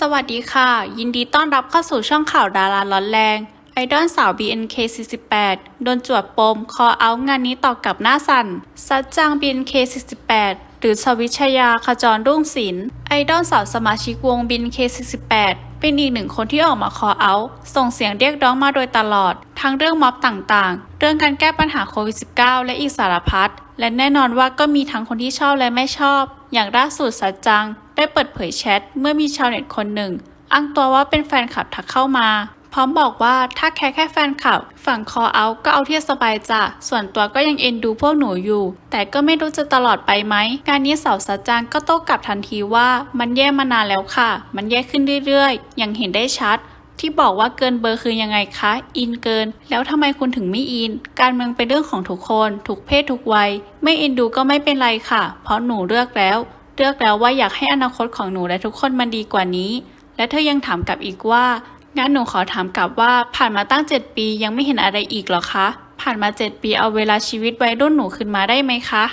สวัสดีค่ะ ยินดีต้อนรับเข้าสู่ช่องข่าวดาราร้อนแรง ไอดอลสาว BNK48 โดนจวดปม คอเอางานนี้ต่อกับหน้าสั่นซัดจัง BNK48 หรือชวิชยาขจรรุ่งศิลป์ไอดอลสาวสมาชิกวง BNK48 เป็นอีกหนึ่งคนที่ออกมาคอเอาส่งเสียงเรียกร้องมาโดยตลอด ทั้งเรื่องม็อบต่างๆ เรื่องการแก้ปัญหาโควิด -19 และอีกสารพัดและแน่นอนว่าก็มีทั้งคนที่ชอบและไม่ชอบ อย่างล่าสุดสัจจัง ได้เปิดเผยแชทเมื่อมีชาวเน็ตคนหนึ่ง อ้างตัวว่าเป็นแฟนคลับทักเข้ามา พร้อมบอกว่าถ้าแค่แค่แฟนคลับ ฝั่งคอเอาก็เอาที่สบายจ้ะส่วนตัวก็ยังเอ็นดูพวกหนูอยู่ แต่ก็ไม่รู้จะตลอดไปไหมงานนี้สาวสัจจังก็โต้กลับทันทีว่ามันแย่มานานแล้วค่ะ มันแย่ขึ้นเรื่อยๆ ยังเห็นได้ชัดที่บอกว่าเกินเบอร์คือยังไงคะ อินเกิน แล้วทำไมคุณถึงไม่อิน การเมืองเป็นเรื่องของทุกคน ทุกเพศทุกวัย ไม่อ็นดูก็ไม่เป็นไรค่ะ เพราะหนูเลือกแล้ว เลือกแล้วว่าอยากให้อนาคตของหนูและทุกคนมันดีกว่านี้ และเธอยังถามกลับอีกว่า งั้นหนูขอถามกลับว่าผ่านมาตั้ง 7 ปียังไม่เห็นอะไรอีกหรอคะ ผ่านมา 7 ปีเอาเวลาชีวิตวัยรุ่นหนูขึ้นมาได้ไหมคะ